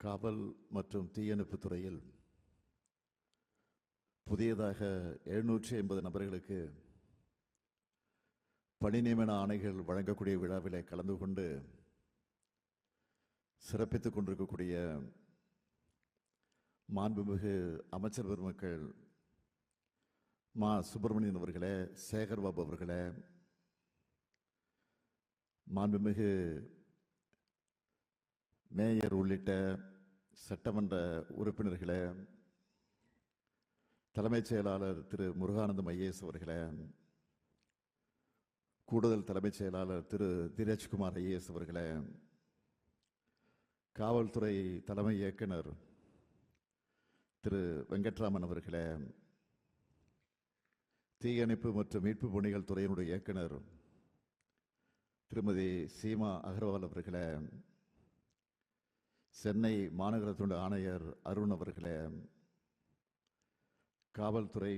காவல் மற்றும் தீயணைப்பு துறையில் புதியதாக எழுநூற்றி ஐம்பது நபர்களுக்கு பணி நியமன ஆணைகள் வழங்கக்கூடிய விழாவிலே கலந்து கொண்டு சிறப்பித்துக் கொண்டிருக்கக்கூடிய மாண்புமிகு அமைச்சர் பெருமக்கள் மா சுப்பிரமணியன் அவர்களே சேகர் பாபு அவர்களே மாண்புமிகு மேயர் உள்ளிட்ட சட்டமன்ற உறுப்பினர்களே தலைமைச் செயலாளர் திரு முருகானந்தம் ஐஏஎஸ் அவர்களே கூடுதல் தலைமைச் செயலாளர் திரு தீரஜ்குமார் ஐஏஎஸ் அவர்களே காவல்துறை தலைமை இயக்குனர் திரு வெங்கட்ராமன் அவர்களே தீயணைப்பு மற்றும் மீட்பு பணிகள் துறையினுடைய இயக்குனர் திருமதி சீமா அகர்வால் அவர்களே சென்னை மாநகரத்துடைய ஆணையர் அருண் அவர்களே காவல்துறை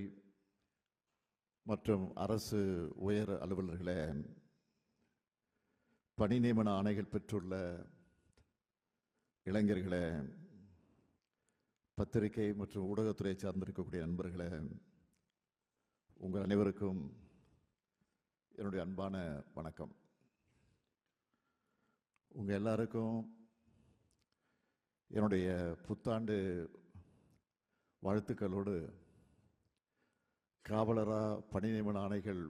மற்றும் அரசு உயர் அலுவலர்களே பணி நியமன ஆணைகள் பெற்றுள்ள இளைஞர்களே பத்திரிகை மற்றும் ஊடகத்துறை சார்ந்திருக்கக்கூடிய நண்பர்களே உங்கள் அனைவருக்கும் என்னுடைய அன்பான வணக்கம். உங்கள் எல்லாருக்கும் என்னுடைய புத்தாண்டு வாழ்த்துக்களோடு காவலரா பணி நியமன ஆணைகள்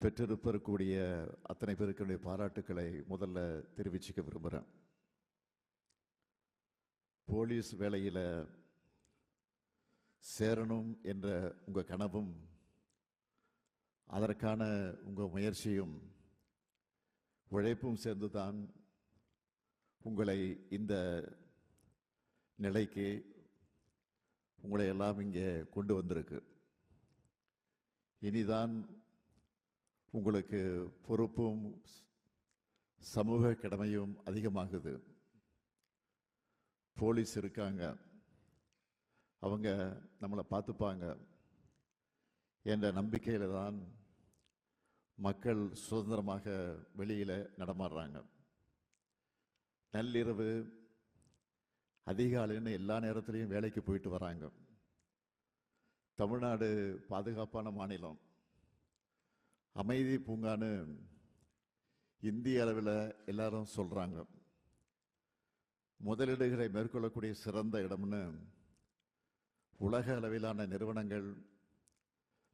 பெற்றிருப்பக்கூடிய அத்தனை பேருக்குடைய பாராட்டுக்களை முதல்ல தெரிவிச்சுக்க விரும்புகிறேன் போலீஸ் வேலையில் சேரணும் என்ற உங்கள் கனவும் அதற்கான உங்கள் முயற்சியும் உழைப்பும் சேர்ந்து தான் உங்களை இந்த நிலைக்கு உங்களை எல்லாம் இங்கே கொண்டு வந்திருக்கு. இனிதான் உங்களுக்கு பொறுப்பும் சமூக கடமையும் அதிகமாகுது. போலீஸ் இருக்காங்க. அவங்க நம்மளை பார்த்துப்பாங்க. என்ற நம்பிக்கையில் தான் மக்கள் சுதந்திரமாக வெளியில் நடமாடுறாங்க. நள்ளிரவு அதிகாலைன்னு எல்லா நேரத்துலையும் வேலைக்கு போயிட்டு வராங்க. தமிழ்நாடு பாதுகாப்பான மாநிலம். அமைதி பூங்கான்னு இந்திய அளவில் எல்லாரும் சொல்கிறாங்க முதலீடுகளை மேற்கொள்ளக்கூடிய சிறந்த இடம்னு உலக அளவிலான நிறுவனங்கள்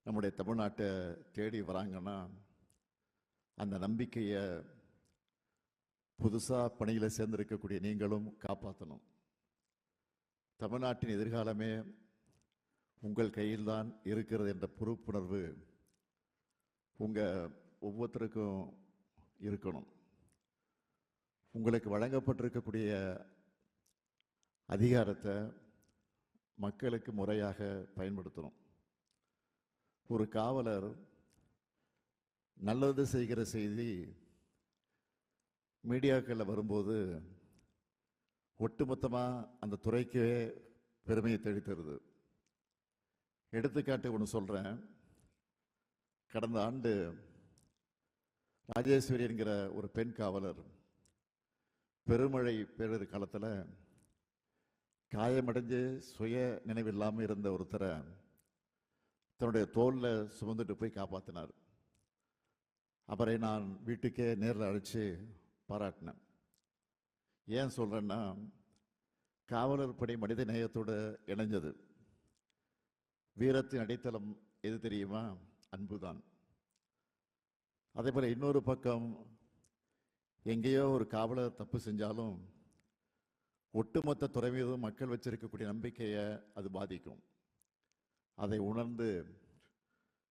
நம்முடைய தமிழ்நாட்டை தேடி வராங்கன்னா அந்த நம்பிக்கையை புதுசாக பணியில் சேர்ந்திருக்கக்கூடிய நீங்களும் காப்பாற்றணும் தமிழ்நாட்டின் எதிர்காலமே உங்கள் கையில்தான் இருக்கிறது என்ற பொறுப்புணர்வு உங்கள் ஒவ்வொருத்தருக்கும் இருக்கணும். உங்களுக்கு வழங்கப்பட்டிருக்கக்கூடிய அதிகாரத்தை மக்களுக்கு முறையாக பயன்படுத்தணும். ஒரு காவலர் நல்லது செய்கிற செய்தி மீடியாக்களில் வரும்போது ஒட்டுமொத்தமாக அந்த துறைக்கே பெருமையை தெளித்தருது எடுத்துக்காட்டு ஒன்று சொல்கிறேன் கடந்த ஆண்டு ராஜேஸ்வரி என்கிற ஒரு பெண் காவலர் பெருமழை பேரிடர் காலத்தில் காயமடைஞ்சு சுய நினைவில்லாமல் இருந்த ஒருத்தரை தன்னுடைய தோலில் சுமந்துட்டு போய் காப்பாற்றினார் அவரை நான் வீட்டுக்கே நேரில் அழைச்சி பாராட்டினேன். ஏன் சொல்கிறேன்னா காவலர் படை மனித நேயத்தோடு இணைஞ்சது. வீரத்தின் அடித்தளம் எது தெரியுமா? அன்புதான். அதே போல் இன்னொரு பக்கம் எங்கேயோ ஒரு காவலர் தப்பு செஞ்சாலும் ஒட்டுமொத்த துறை மீதும் மக்கள் வச்சிருக்கக்கூடிய நம்பிக்கையை அது பாதிக்கும். அதை உணர்ந்து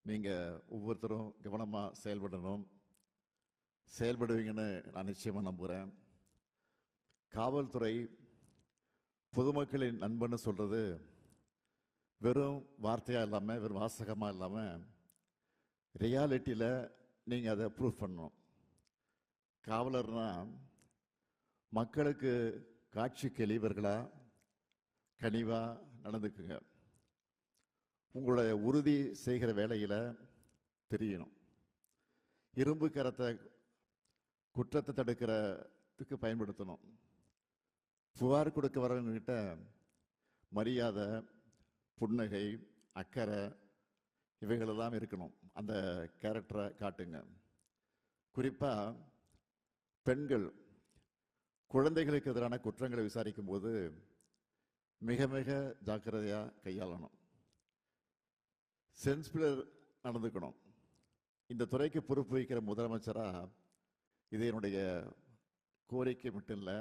நீங்கள் ஒவ்வொருத்தரும் கவனமாக செயல்படணும். செயல்படுவீங்கன்னு நான் நிச்சயமாக நம்புகிறேன் காவல்துறை பொதுமக்களின் நண்பன்னு சொல்கிறது வெறும் வார்த்தையாக இல்லாமல் வெறும் வாசகமாக இல்லாமல் ரியாலிட்டியில் நீங்கள் அதை ப்ரூவ் பண்ணணும். காவலர்னால் மக்களுக்கு காட்சி கெளிவர்களா கனிவாக நடந்துக்குங்க. உங்களுடைய உறுதி செய்கிற வேலையில் தெரியணும். இரும்பு கரத்தை குற்றத்தை தடுக்கிறதுக்கு பயன்படுத்தணும். புகார் கொடுக்க வரவங்கக்கிட்ட மரியாதை புன்னகை அக்கறை இவைகளெல்லாம் இருக்கணும். அந்த கேரக்டரை காட்டுங்க. குறிப்பாக பெண்கள் குழந்தைகளுக்கு எதிரான குற்றங்களை விசாரிக்கும் போது மிக மிக ஜாக்கிரதையாக கையாளணும். சென்ஸ்பிளர் நடந்துக்கணும். இந்த துறைக்கு பொறுப்பு வகிக்கிற முதலமைச்சராக இது என்னுடைய கோரிக்கை மட்டும் இல்லை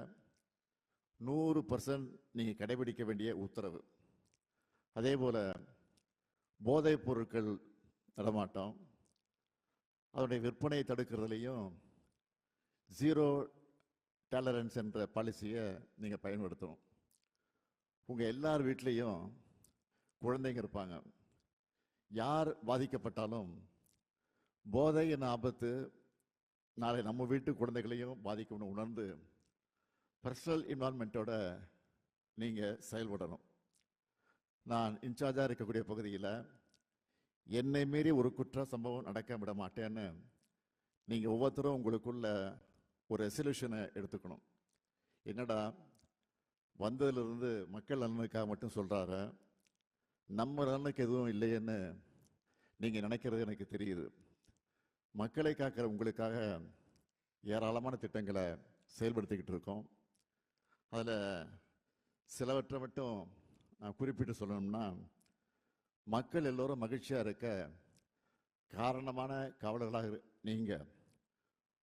நூறு பர்சன்ட் நீங்கள் கடைபிடிக்க வேண்டிய உத்தரவு. அதே போல் போதைப் பொருட்கள் நடமாட்டம் அதனுடைய விற்பனையை தடுக்கிறதுலையும் ஜீரோ டாலரன்ஸ் என்ற பாலிசியை நீங்கள் பயன்படுத்தணும். உங்கள் எல்லார் வீட்லேயும் குழந்தைங்க இருப்பாங்க. யார் பாதிக்கப்பட்டாலும் போதை என்ற ஆபத்து நாளை நம்ம வீட்டு குழந்தைகளையும் பாதிக்கும்னு உணர்ந்து பர்சனல் இன்வால்மெண்ட்டோட நீங்கள் செயல்படணும். நான் இன்சார்ஜாக இருக்கக்கூடிய பகுதியில் என்னை மீறி ஒரு குற்ற சம்பவம் நடக்க விட மாட்டேன்னு நீங்கள் ஒவ்வொருத்தரும் உங்களுக்குள்ள ஒரு ரெசல்யூஷனை எடுத்துக்கணும். என்னடா வந்ததுலேருந்து மக்கள் நலனுக்காக மட்டும் சொல்கிறாரு நம்ம நலனுக்கு எதுவும் இல்லையேன்னு நீங்கள் நினைக்கிறது எனக்கு தெரியுது. மக்களை காக்கிற உங்களுக்காக ஏராளமான திட்டங்களை செயல்படுத்திக்கிட்டு இருக்கோம். அதில் சிலவற்றை மட்டும் நான் குறிப்பிட்டு சொல்லணும்னா மக்கள் எல்லோரும் மகிழ்ச்சியாக இருக்க காரணமான காவலர்களாக நீங்கள்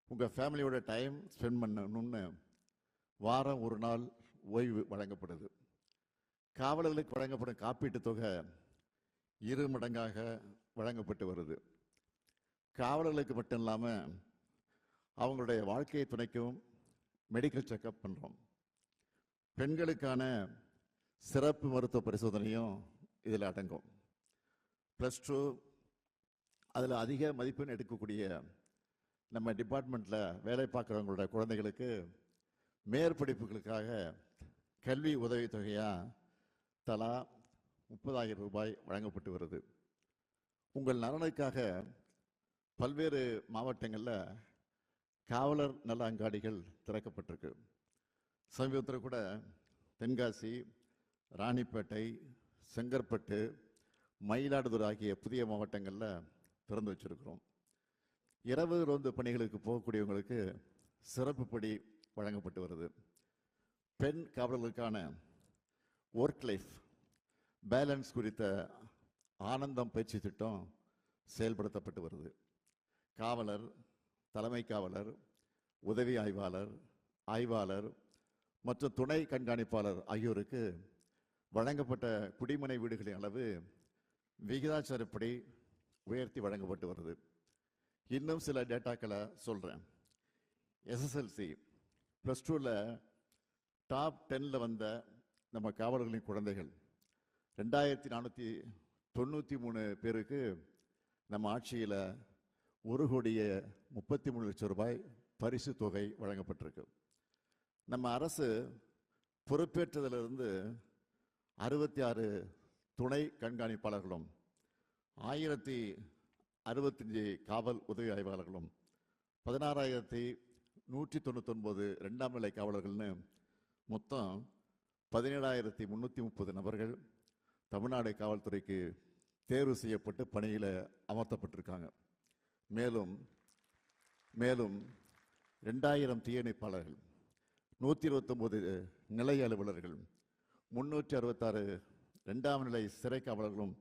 உங்கள் ஃபேமிலியோட டைம் ஸ்பெண்ட் பண்ணணும்னு வாரம் ஒரு நாள் ஓய்வு வழங்கப்படுது. காவலர்களுக்கு வழங்கப்படும் காப்பீட்டுத் தொகை இரு மடங்காக வழங்கப்பட்டு வருது. காவலர்களுக்கு மட்டும் இல்லாமல் அவங்களுடைய வாழ்க்கையை துணைக்கும் மெடிக்கல் செக்கப் பண்ணுறோம் பெண்களுக்கான சிறப்பு மருத்துவ பரிசோதனையும் இதில் அடங்கும். ப்ளஸ் டூ அதில் அதிக மதிப்பெண் எடுக்கக்கூடிய நம்ம டிபார்ட்மெண்ட்டில் வேலை பார்க்குறவங்களோட குழந்தைகளுக்கு மேற்படிப்புகளுக்காக கல்வி உதவித்தொகையாக தலா முப்பதாயிரம் ரூபாய் வழங்கப்பட்டு வருது. உங்கள் நலனுக்காக பல்வேறு மாவட்டங்களில் காவலர் நல அங்காடிகள் திறக்கப்பட்டிருக்கு. சமீபத்தில் கூட தென்காசி ராணிப்பேட்டை செங்கற்பட்டு மயிலாடுதுறை ஆகிய புதிய மாவட்டங்களில் திறந்து வச்சிருக்கிறோம். இரவு ரோந்து பணிகளுக்கு போகக்கூடியவங்களுக்கு சிறப்பு படி வழங்கப்பட்டு வருது. பெண் காவலர்களுக்கான ஒர்க் லைஃப் பேலன்ஸ் குறித்த ஆனந்தம் பயிற்சி திட்டம் செயல்படுத்தப்பட்டு வருது. காவலர் தலைமை காவலர் உதவி ஆய்வாளர் ஆய்வாளர் மற்றும் துணை கண்காணிப்பாளர் ஆகியோருக்கு வழங்கப்பட்ட குடிமனை வீடுகளின் அளவு விகிதாச்சாரப்படி உயர்த்தி வழங்கப்பட்டு வருது. இன்னும் சில டேட்டாக்களை சொல்கிறேன் எஸ்எஸ்எல்சி ப்ளஸ் டூவில் டாப் டென்னில் வந்த நம்ம காவலர்களின் குழந்தைகள் ரெண்டாயிரத்தி நானூற்றி தொண்ணூற்றி மூணு பேருக்கு நம்ம ஆட்சியில் ஒரு கோடியே முப்பத்தி மூணு லட்சம் ரூபாய் பரிசு தொகை வழங்கப்பட்டிருக்கு. நம்ம அரசு பொறுப்பேற்றதிலிருந்து அறுபத்தி ஆறு துணை கண்காணிப்பாளர்களும் ஆயிரத்தி அறுபத்தஞ்சு காவல் உதவி ஆய்வாளர்களும் பதினாறாயிரத்தி நூற்றி தொண்ணூத்தொன்பது ரெண்டாம் நிலை காவலர்கள்னு மொத்தம் பதினேழாயிரத்தி முந்நூற்றி முப்பது நபர்கள் தமிழ்நாடு காவல்துறைக்கு தேர்வு செய்யப்பட்டு பணியில் அமர்த்தப்பட்டிருக்காங்க. மேலும் மேலும் ரெண்டாயிரம் தீயணைப்பாளர்கள் நூற்றி இருபத்தொம்போது நிலை அலுவலர்கள் முன்னூற்றி அறுபத்தாறு ரெண்டாம் நிலை சிறை காவலர்களும்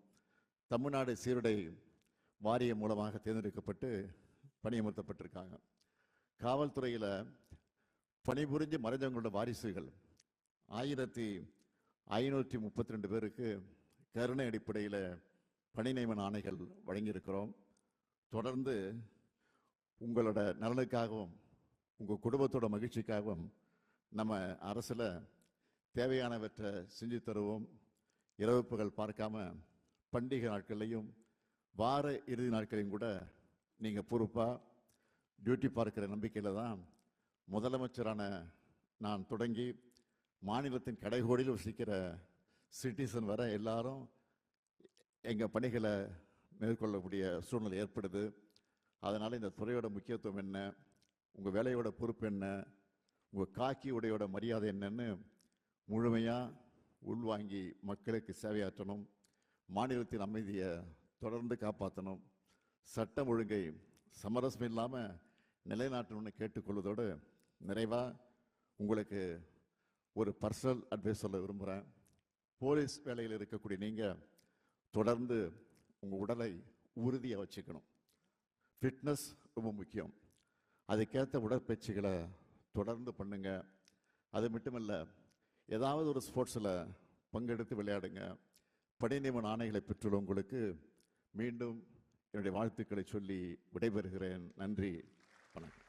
தமிழ்நாடு சீருடை வாரியம் மூலமாக தேர்ந்தெடுக்கப்பட்டு பணியமர்த்தப்பட்டிருக்காங்க. காவல்துறையில் பணிபுரிஞ்சு மறைஞ்சவங்களோட வாரிசுகள் ஆயிரத்தி ஐநூற்றி முப்பத்தி ரெண்டு பேருக்கு கருணை அடிப்படையில் பணி நியமன ஆணைகள் வழங்கியிருக்கிறோம். தொடர்ந்து உங்களோட நலனுக்காகவும் உங்கள் குடும்பத்தோட மகிழ்ச்சிக்காகவும் நம்ம அரசில் தேவையானவற்றை செஞ்சு தருவோம். இரவு பார்க்காம பண்டிகை நாட்கள்லையும் வார இறுதி நாட்களையும் கூட நீங்கள் பொறுப்பாக டியூட்டி பார்க்குற நம்பிக்கையில் தான் முதலமைச்சரான நான் தொடங்கி மாநிலத்தின் கடைகோடியில் வசிக்கிற சிட்டிசன் வர எல்லாரும் எங்கள் பணிகளை மேற்கொள்ளக்கூடிய சூழ்நிலை ஏற்படுது. அதனால் இந்த துறையோட முக்கியத்துவம் என்ன? உங்கள் வேலையோட பொறுப்பு என்ன? உங்கள் காக்கி உடையோட மரியாதை என்னன்னு முழுமையாக உள்வாங்கி மக்களுக்கு சேவையாற்றணும். மாநிலத்தின் அமைதியை தொடர்ந்து காப்பாற்றணும். சட்டம் ஒழுங்கை சமரசம் இல்லாமல் நிலைநாட்டணும்னு கேட்டுக்கொள்வதோடு நிறைவாக உங்களுக்கு ஒரு பர்சனல் அட்வைஸ் சொல்ல விரும்புகிறேன் போலீஸ் வேலையில் இருக்கக்கூடிய நீங்கள் தொடர்ந்து உங்கள் உடலை உறுதியாக வச்சுக்கணும். ஃபிட்னஸ் ரொம்ப முக்கியம். அதுக்கேற்ற உடற்பயிற்சிகளை தொடர்ந்து பண்ணுங்க. அது மட்டுமல்ல ஏதாவது ஒரு ஸ்போர்ட்ஸில் பங்கெடுத்து விளையாடுங்க. படைநியமன ஆணைகளை பெற்றுள்ள உங்களுக்கு மீண்டும் என்னுடைய வாழ்த்துக்களை சொல்லி விடைபெறுகிறேன். நன்றி. வணக்கம்.